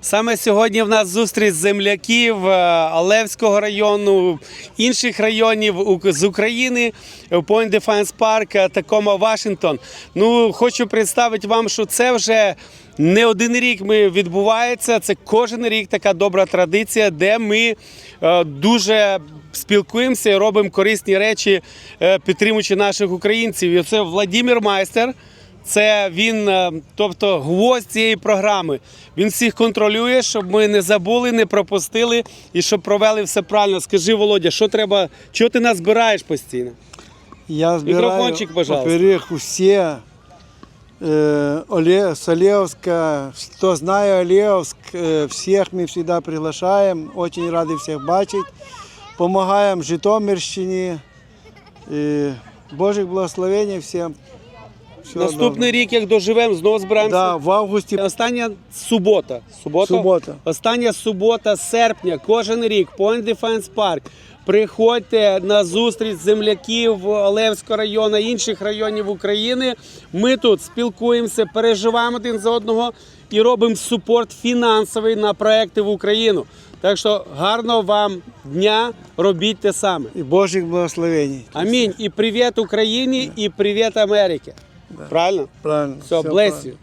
Саме сьогодні в нас зустріч земляків е, Алевського району, інших районів з України, Point Defiance Park, е, Такома Вашингтон. Ну, хочу представити вам, що це вже не один рік ми відбувається. Це кожен рік така добра традиція, де ми е, дуже спілкуємося і робимо корисні речі, е, підтримуючи наших українців. І це Владимир Майстер. Це він, е, тобто гвоздь цієї програми. Він всіх контролює, щоб ми не забули, не пропустили і щоб провели все правильно. Скажи, Володя, що треба, чого ти нас збираєш постійно? Я збираю, Микрофончик, пожалуйста. во-первых, все э, Оле, с Олеевска, кто знает Олеевск, э, всех мы всегда приглашаем, очень рады всех бачить, помогаем Житомирщині, и Божих благословений всем. Всього Наступний доброго. рік, як доживемо, знову збираємося. Да, в августі Остання субота. Субота? Субота. Остання субота серпня, кожен рік, Point Defense Park. Приходьте на зустріч земляків Олевського району, інших районів України. Ми тут спілкуємося, переживаємо один за одного і робимо супорт фінансовий на проекти в Україну. Так що гарного вам дня, робіть те саме. і Божих благословений. Амінь. І привіт Україні, і привіт Америці. Правильно? Правильно. Все, Всё bless правильно. you.